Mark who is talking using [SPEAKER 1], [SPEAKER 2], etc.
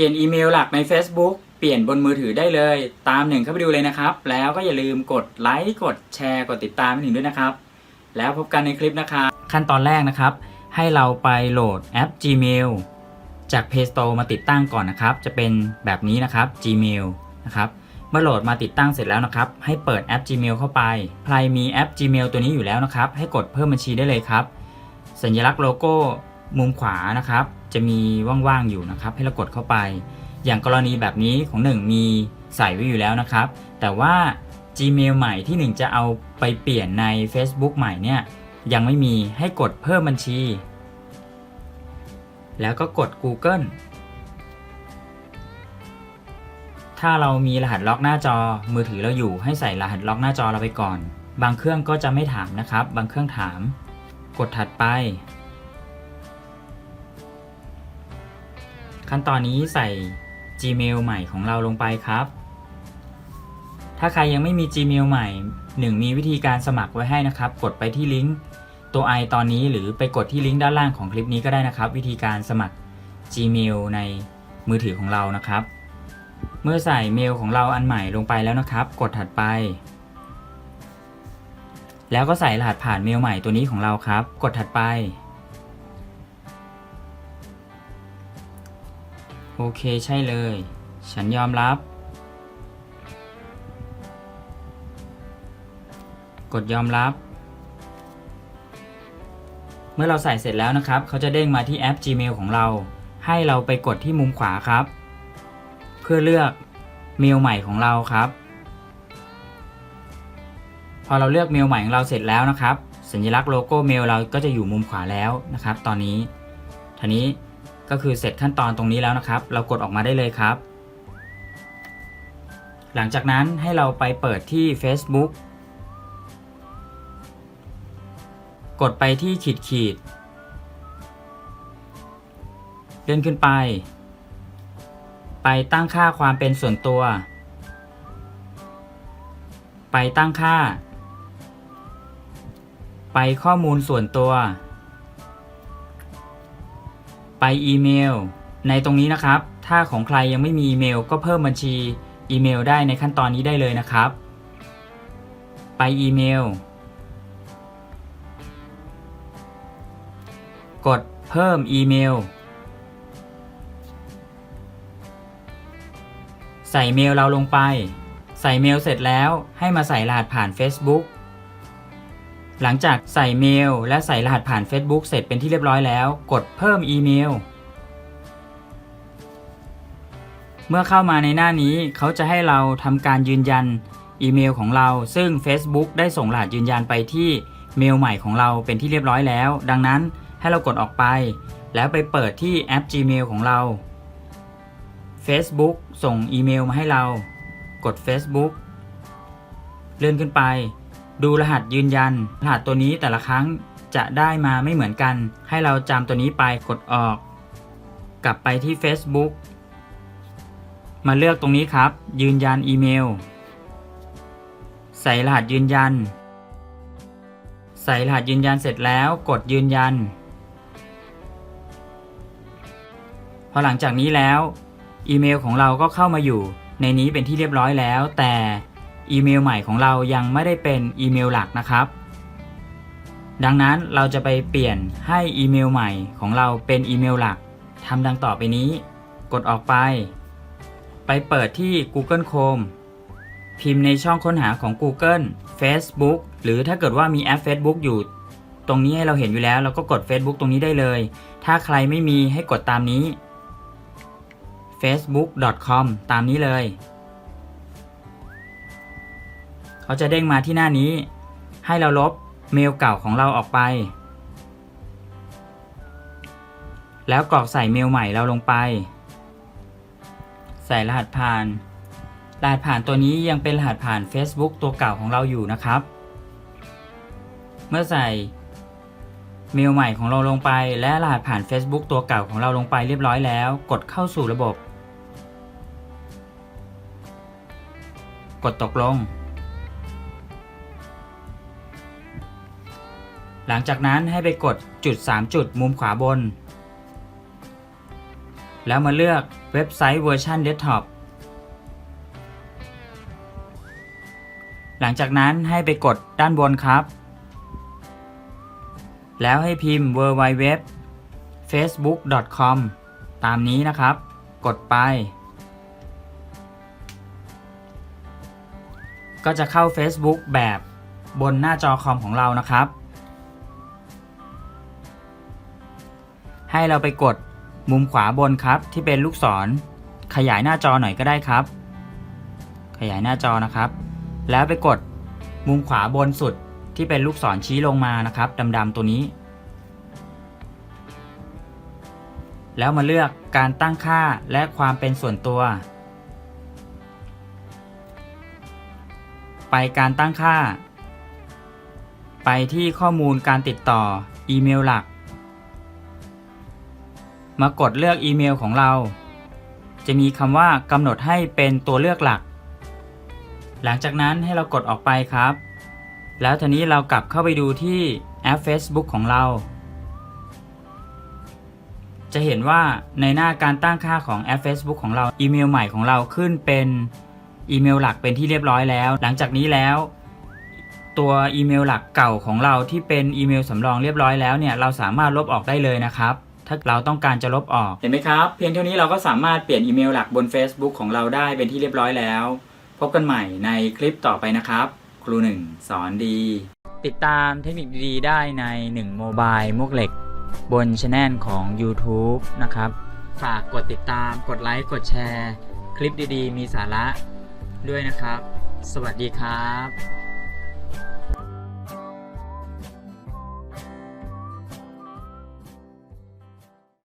[SPEAKER 1] ลี่ยนอีเมลหลักใน Facebook เปลี่ยนบนมือถือได้เลย ตามหนึ่งเข้าไปดูเลยนะครับ แล้วก็อย่าลืมกดไลค์กดแชร์กดติดตามหนึ่งด้วยนะครับ แล้วพบกันในคลิปนะครับขั้นตอนแรกนะครับ ให้เราไปโหลดแอป Gmail จาก Play Store มาติดตั้งก่อนนะครับ จะเป็นแบบนี้นะครับ Gmail นะครับเมื่อโหลดมาติดตั้งเสร็จแล้วนะครับ ให้เปิดแอป Gmail เข้าไป ใครมีแอป Gmail ตัวนี้อยู่แล้วนะครับ ให้กดเพิ่มบัญชีได้เลยครับ สัญลักษณ์โลโก้ มุมขวานะครับ จะมีว่างๆอยู่นะครับ ให้เรากดเข้าไป อย่างกรณีแบบนี้ของ 1 มีใส่ไว้อยู่แล้วนะครับ แต่ว่า Gmail ใหม่ที่ 1 จะเอาไปเปลี่ยนใน Facebook ใหม่เนี่ยยังไม่มีให้กดเพิ่มบัญชี แล้วก็กด Google ถ้าเรามีรหัสล็อกหน้าจอมือถือเราอยู่ให้ใส่รหัสล็อกหน้าจอเราไปก่อน บางเครื่องก็จะไม่ถามนะครับ บางเครื่องถาม กดถัดไป ขั้นตอนนี้ใส่ Gmail ใหม่ของเราลงไปครับ ถ้าใครยังไม่มี Gmail ใหม่ 1 มีวิธีการสมัครไว้ให้นะครับ กดไปที่ลิงก์ตัว i ตอนนี้หรือไปกดที่ลิงก์ด้านล่างของคลิปนี้ก็ได้นะครับ วิธีการสมัคร Gmail ในมือถือของเรานะครับ เมื่อใส่เมลของเราอันใหม่ลงไปแล้วนะครับ กดถัดไป แล้วก็ใส่รหัสผ่านเมลใหม่ตัวนี้ของเราครับ กดถัดไป โอเคใช่เลย ฉันยอมรับ กดยอมรับ เมื่อเราใส่เสร็จแล้วนะครับ เขาจะเด้งมาที่แอป Gmail ของเรา ให้เราไปกดที่มุมขวาครับ เพื่อเลือกเมลใหม่ของเราครับ พอเราเลือกเมลใหม่ของเราเสร็จแล้วนะครับ สัญลักษณ์โลโก้เมลเราก็จะอยู่มุมขวาแล้วนะครับ ตอนนี้ทีนี้ ก็คือเสร็จขั้นตอนตรงนี้แล้วนะครับ เรากดออกมาได้เลยครับ หลังจากนั้นให้เราไปเปิดที่ Facebook กดไปที่ขีดขีดเลื่อนขึ้นไป ไปตั้งค่าความเป็นส่วนตัว ไปตั้งค่า ไปข้อมูลส่วนตัว ไปอีเมล ในตรงนี้นะครับ ถ้าของใครยังไม่มีอีเมล ก็เพิ่มบัญชีอีเมลได้ในขั้นตอนนี้ได้เลยนะครับ ไปอีเมล กดเพิ่มอีเมล ใส่เมลเราลงไป ใส่เมลเสร็จแล้วให้มาใส่รหัสผ่าน Facebook หลังจากใส่เมล และใส่รหัสผ่าน Facebook เสร็จเป็นที่เรียบร้อยแล้ว กดเพิ่มอีเมล เมื่อเข้ามาในหน้านี้เขาจะให้เราทำการยืนยันอีเมลของเรา ซึ่ง Facebook ได้ส่งรหัสยืนยันไปที่เมลใหม่ของเราเป็นที่เรียบร้อยแล้ว ดังนั้นให้เรากดออกไป แล้วไปเปิดที่แอป Gmail ของเรา Facebook ส่งอีเมลมาให้เรา กด Facebook เลื่อนขึ้นไป ดูรหัสยืนยัน รหัสตัวนี้แต่ละครั้งจะได้มาไม่เหมือนกัน ให้เราจำตัวนี้ไปกดออก กลับไปที่ Facebook มาเลือกตรงนี้ครับ ยืนยันอีเมล ใส่รหัสยืนยัน ใส่รหัสยืนยันเสร็จแล้วกดยืนยัน พอหลังจากนี้แล้ว อีเมลของเราก็เข้ามาอยู่ในนี้เป็นที่เรียบร้อยแล้ว แต่ อีเมลใหม่ของเรายังไม่ได้เป็นอีเมลหลักนะครับ ดังนั้นเราจะไปเปลี่ยนให้อีเมลใหม่ของเราเป็นอีเมลหลักทำดังต่อไปนี้ กดออกไป ไปเปิดที่ Google Chrome พิมพ์ในช่องค้นหาของ Google Facebook หรือถ้าเกิดว่ามีแอป Facebook อยู่ ตรงนี้ให้เราเห็นอยู่แล้ว เราก็กด Facebook ตรงนี้ได้เลย ถ้าใครไม่มีให้กดตามนี้ facebook.com ตามนี้เลย เขาจะเด้งมาที่หน้านี้ ให้เราลบเมลเก่าของเราออกไป แล้วกรอกใส่เมลใหม่เราลงไป ใส่รหัสผ่าน รหัสผ่านตัวนี้ยังเป็นรหัสผ่าน Facebook ตัวเก่าของเราอยู่นะครับ เมื่อใส่เมลใหม่ของเราลงไป และรหัสผ่าน Facebook ตัวเก่าของเราลงไปเรียบร้อยแล้ว กดเข้าสู่ระบบ กดตกลง หลังจากนั้นให้ไปกดจุด 3 จุดมุมขวาบน แล้วมาเลือกเว็บไซต์เวอร์ชันเดสก์ท็อปหลังจากนั้นให้ไปกดด้านบนครับ แล้วให้พิมพ์ www facebook.com ตามนี้นะครับ กดไป ก็จะเข้า Facebook แบบบนหน้าจอคอมของเรานะครับ ให้เราไปกดมุมขวาบนครับ ที่เป็นลูกศร ขยายหน้าจอหน่อยก็ได้ครับ ขยายหน้าจอนะครับ แล้วไปกดมุมขวาบนสุดที่เป็นลูกศรชี้ลงมานะครับดำๆตัวนี้ แล้วมาเลือกการตั้งค่าและความเป็นส่วนตัว ไปการตั้งค่า ไปที่ข้อมูลการติดต่ออีเมลหลัก มากดเลือกอีเมลของเรา จะมีคำว่ากำหนดให้เป็นตัวเลือกหลัก หลังจากนั้นให้เรากดออกไปครับ แล้วทีนี้เรากลับเข้าไปดูที่แอป Facebook ของเรา จะเห็นว่าในหน้าการตั้งค่าของแอป Facebook ของเราอีเมลใหม่ของเราขึ้นเป็นอีเมลหลักเป็นที่เรียบร้อยแล้ว หลังจากนี้แล้ว ตัวอีเมลหลักเก่าของเราที่เป็นอีเมลสำรองเรียบร้อยแล้วเนี่ยเราสามารถลบออกได้เลยนะครับ ถ้าเราต้องการจะลบออก เห็นไหมครับ เพียงเท่านี้เราก็สามารถเปลี่ยนอีเมลหลักบน Facebook ของเราได้เป็นที่เรียบร้อยแล้ว พบกันใหม่ในคลิปต่อไปนะครับ ครูหนึ่งสอนดี ติดตามเทคนิคดีๆ ได้ใน1โมบายมวกเหล็ก บนช anel ของ YouTube นะครับ ฝากกดติดตาม กดไลค์ กดแชร์ คลิปดีๆ มีสาระด้วยนะครับ สวัสดีครับ